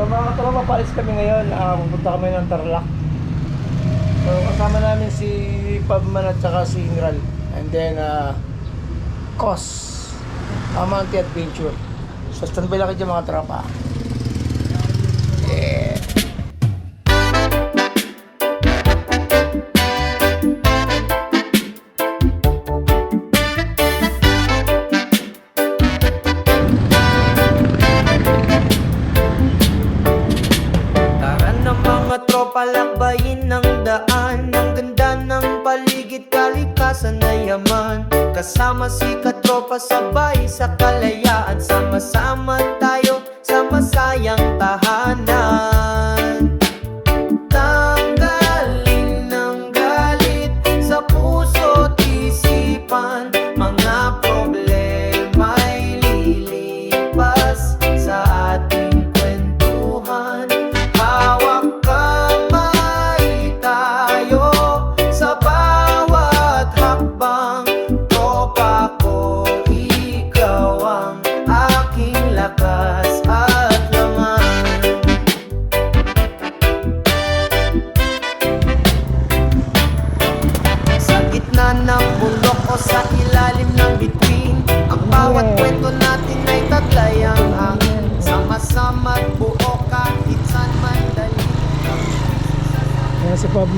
So mga katropa, palis kami ngayon. Ah, pupunta kami ng Tarlac. So kasama namin si Pabman at saka si Ingral. And then, uh, Kos. Amante Adventure. So standby lang kayo mga tropa. Yeah. Tropa lakbayin ng daan Ang ganda ng paligid kalikasan na yaman. Kasama si katropa sabay sa kalayaan. Sama-sama tayo sa masayang tahanan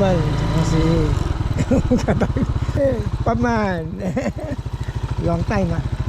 Yan si Pabman. Yan si... Eh, Pabman. Long time ah.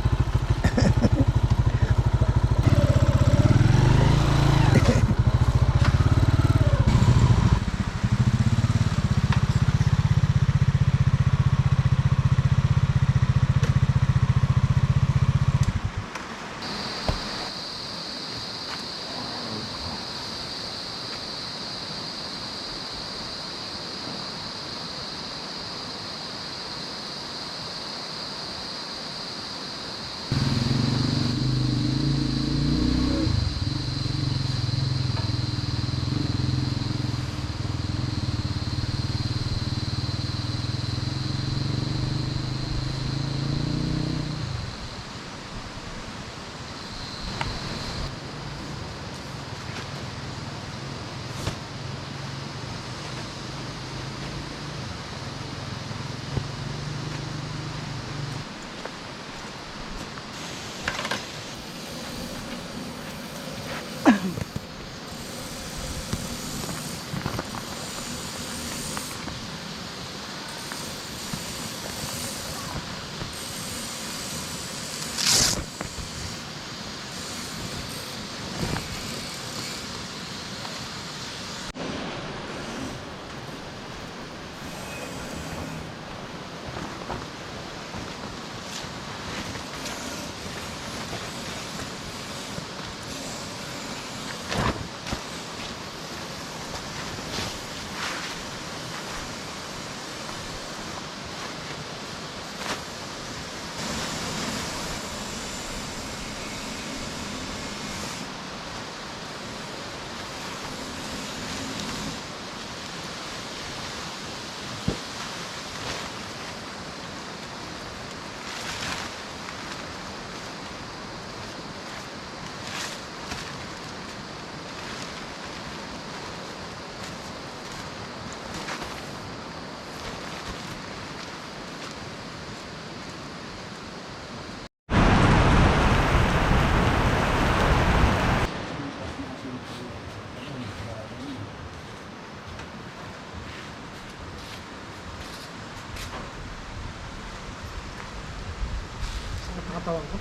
Nakatawag ko.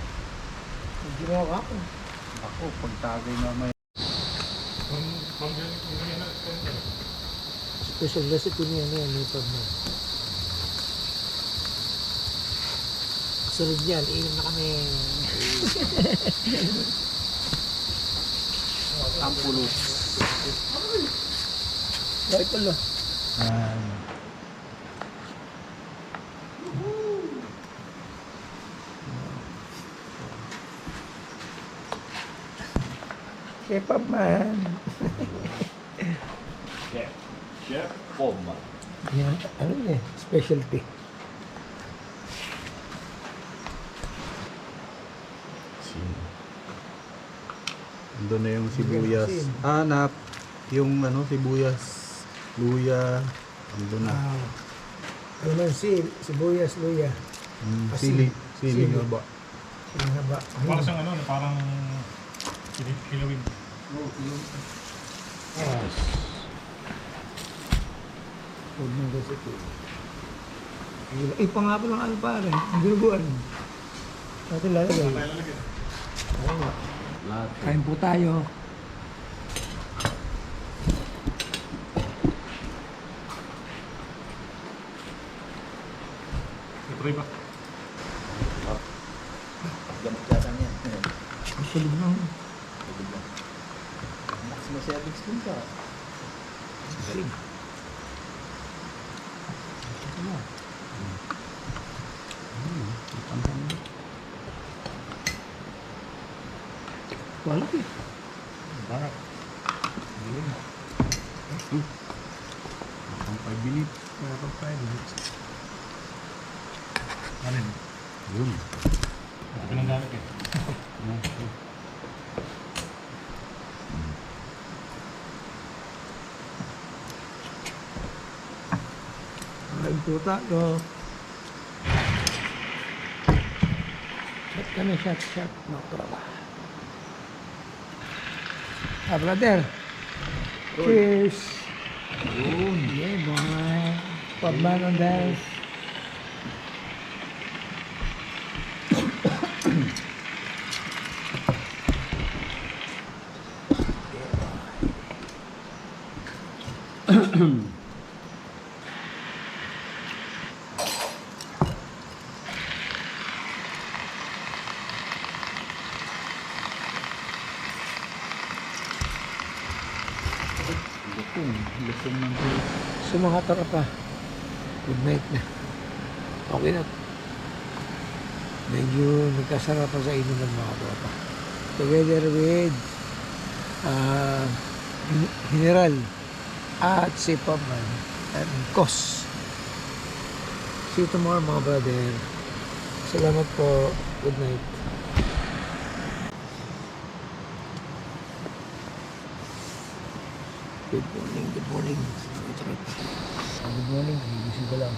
Hindi mo ako. Ako, pagtagay mamaya. Special recipe niya na yan, ni Pabman. Sunod yan, inom na kami. Ang pulos. Bakit pala? Yan. Kay Pabman. Chef. Chef Poma. Yan, ano niya, specialty. Hindi Nandun na yung sibuyas. Ah, nap. Yung ano, sibuyas, luya. Nandun na. Ah, ano man si, sibuyas, luya. Mm, asin. sili. Sili Sili. nga ba? Yung haba. Parang siyang ano, no, parang kil- kilawin. Ah. Huwag mong gusto ito. Eh, pa nga pa lang ano pare, ang ginuguan. Natin lalagay. Oo. Kain po tayo. Ito ba? Gamot yata niya. Ang tulog lang. Maximum service din ka. Galing. Wala eh. Barak. Ang 5 minutes. Wala pang five minutes. Alin? Yun. Ito lang gamit eh. Kain po tayo. Shot kami, shot, shot. No, tropa. Ah, brother. Cheers. Yun. Yeah, boy. Pagman on dance. Mga tropa, good night na. Okay na. Medyo nagkasarapan sa inuman mga tropa. Together with uh, General at si Pabman and Kos. See you tomorrow mga brother. Salamat po. Good night. Good morning, good morning. Good morning, gigising ko lang.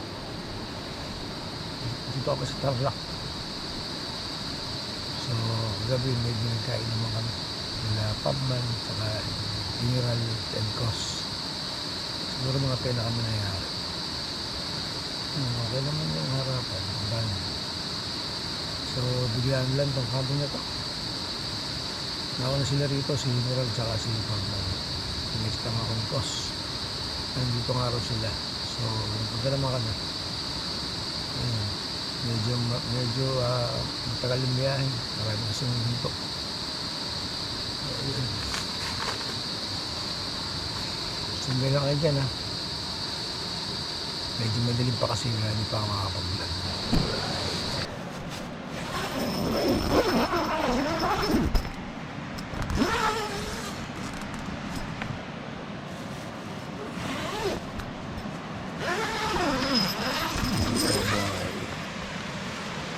Dito ako sa Tarlac. So, gabi medyo nagkain naman kami. Nila Pabman, saka General and Cos. Siguro mga pena kami na yara. Hmm, okay naman yung harapan. Ang. So, biglaan lang tong habang na to. Nauna sila rito, si General tsaka si Pabman. Next time ako ni Cos. Nandito nga raw sila. So, punta naman kami. Ayun. Medyo, medyo ah, matagal yung biyahe. Marami kasi yung hinto. Sundin lang kayo dyan ha. Medyo madilim pa kasi hindi pa ako makakapag-vlog.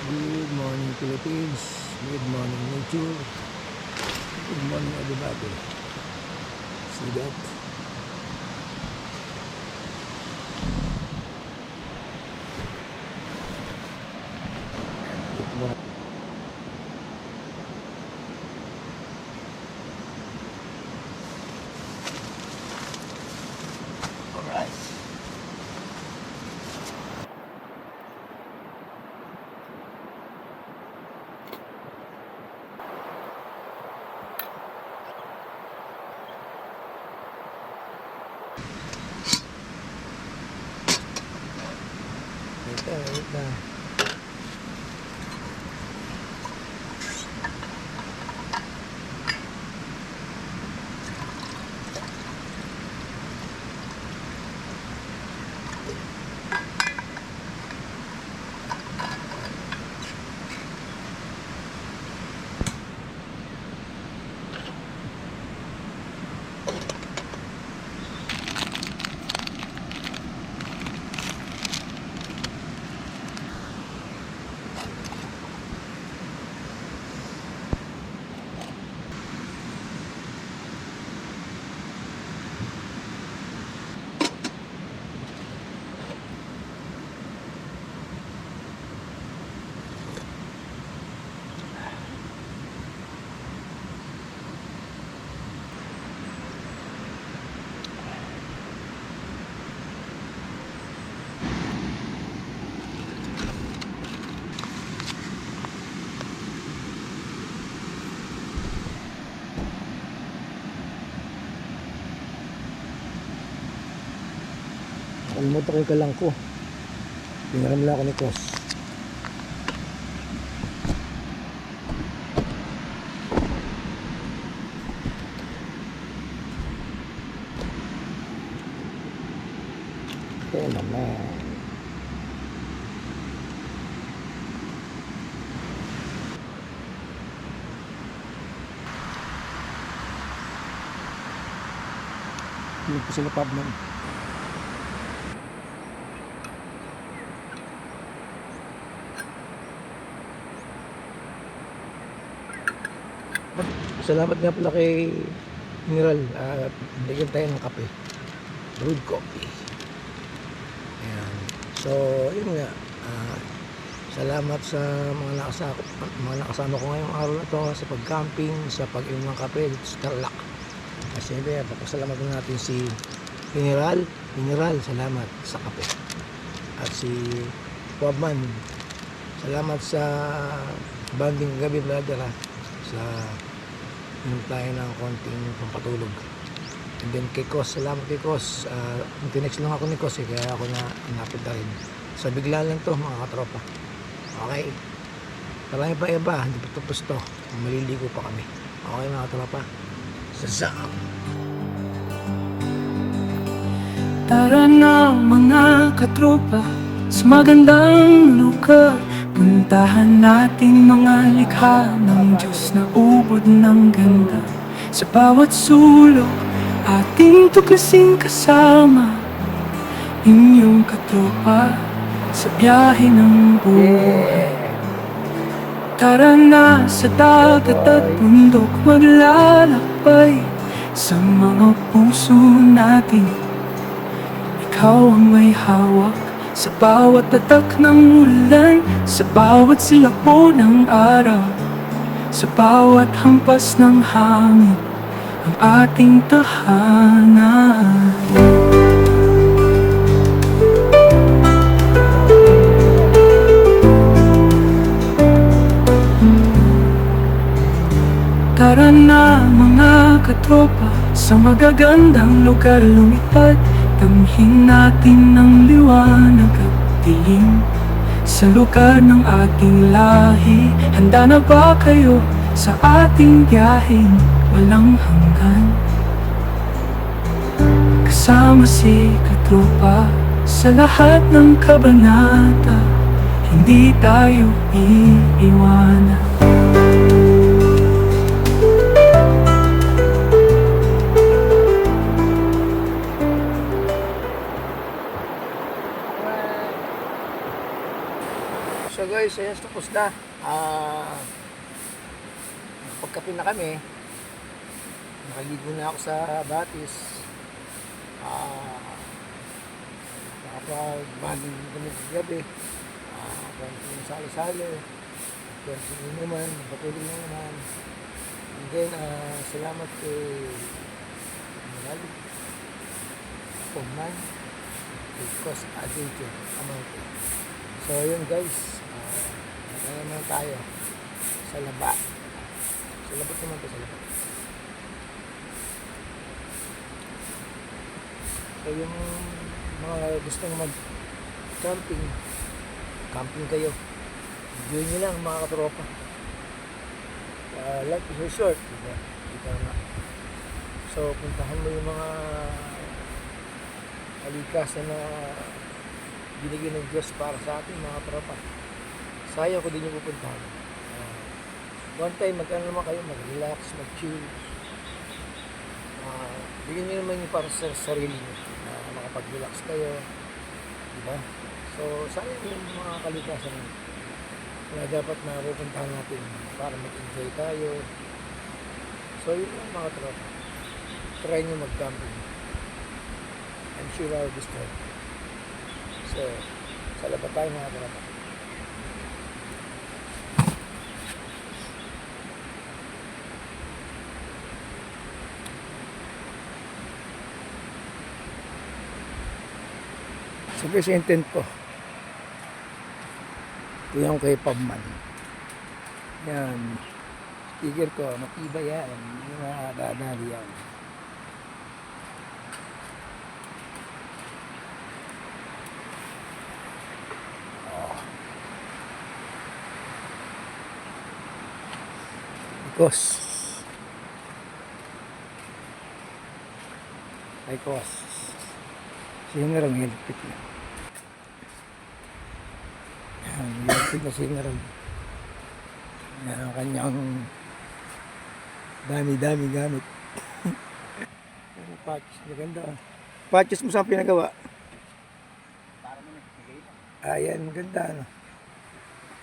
Good morning Philippines. Good morning nature. Good morning everybody. See that? Đây. Kalimutan ko yung kalang ko. Pinaram lang ako ni Kos. Kaya naman. Hindi po sila Pabman. Salamat nga pala kay Mineral at bigyan tayo ng kape. Brewed coffee. Ayan. So, yun nga. ah, salamat sa mga nakasama, mga nakasama ko ngayong araw na to sa pag-camping, sa pag-inom ng kape dito sa Tarlac. At siyempre, papasalamat natin si Mineral. Mineral, salamat sa kape. At si Wabman, salamat sa banding gabi brother ha, sa inom tayo ng konting pampatulog. And then kay Kos, salamat kay Kos. Uh, tinext lang ako ni Kos eh, kaya ako na napit na rin. So bigla lang to mga katropa. Okay. Marami pa iba, hindi pa tapos to. Maliligo pa kami. Okay mga katropa. Sa Tara na mga katropa Sa magandang lugar Puntahan natin mga likha ng Diyos na ubod ng ganda. Sa bawat sulok Ating tuklasin kasama. Inyong katropa Sa biyahe ng buhay. Tara na sa dagat at bundok maglalakbay Sa mga puso natin. Ikaw ang may hawak Sa bawat tatak ng ulan Sa bawat silabo ng araw Sa bawat hampas ng hangin Ang ating tahanan. Tara na mga katropa Sa magagandang lugar lumipad Damhin natin ang liwanag at dilim Sa lugar ng ating lahi. Handa na ba kayo sa ating biyaheng walang hanggan? Kasama si katropa sa lahat ng kabanata. Hindi tayo iiwanan Ayan tapos na. Ah, pagkape na kami. Nakaligo na ako sa batis. Ah, nakapag-banding kami sa gabi. Ah, konting salo-salo. Konting inuman, patulong na naman. And then, ah, salamat kay General Pagman kay Cos Adventure Amante. So yun guys, uh, naman tayo sa laba. Sa labot naman sa laba. So yung mga gustong mag camping, camping kayo. Enjoy nyo lang mga katropa. Uh, life is so short, diba? Diba nga. So puntahan mo yung mga kalikasan na binigyan ng Diyos para sa atin mga tropa. Sayang ko din yung pupuntahan. Ah, one time, mag-ano naman kayo, mag-relax, mag-chill. Ah, bigyan nyo naman yung para sa sarili nyo na makapag-relax kayo. Diba? So, sayang yung mga kalikasan na dapat na pupuntahan natin para mag-enjoy tayo. So, yun lang mga tropa. Try nyo mag-camping. I'm sure I'll gusto. So, sa labas tayo mga tropa. So guys, intent ko. Ito yung kay Pabman. Yan. Sticker ko, makiba yan. Hindi makakadali yan. Oh. Because I cost. Sinarang hilpit na. Yan, hilpit na sinarang. Yan ang kanyang dami-dami gamit. Pero patches, maganda. ah. Patches mo saan pinagawa? Ayan, maganda. Ano?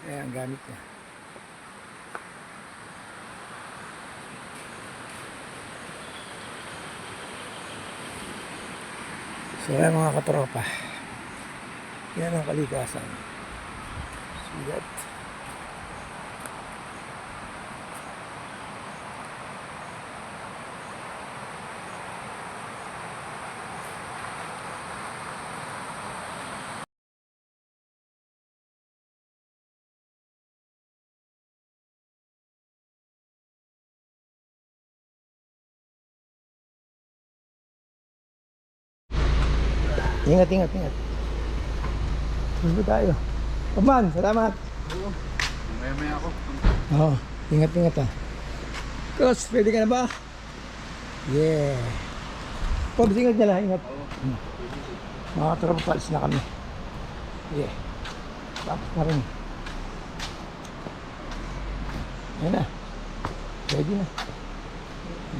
Ayan, gamit niya. So ayan mga katropa. Yan ang kalikasan. Sugat. Ingat, ingat, ingat. Tuloy tayo. Paman, salamat. Maya-maya ako. Oo, ingat, ingat ah. Kos, pwede ka na ba? Yeah. Pabs, ingat niya lang, ingat. Hmm. Mga tropa pals na kami. Yeah. Tapos na rin. Ayan na. Ready na.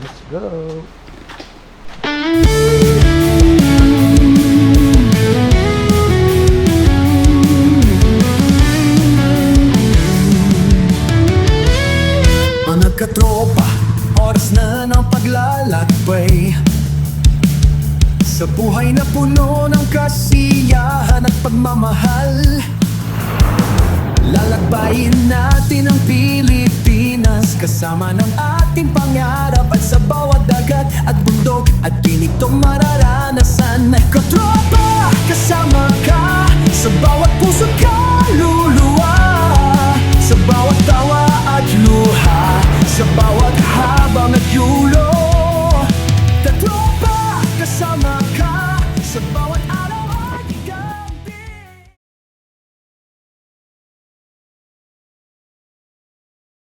Let's go. Magkatropa, oras na ng paglalakbay. Sa buhay na puno ng kasiyahan at pagmamahal Lalakbayin natin ang Pilipinas. Kasama ng ating pangarap At sa bawat dagat at bundok At pinig tong mararanasan. Katropa, kasama ka Sa bawat puso ka. É about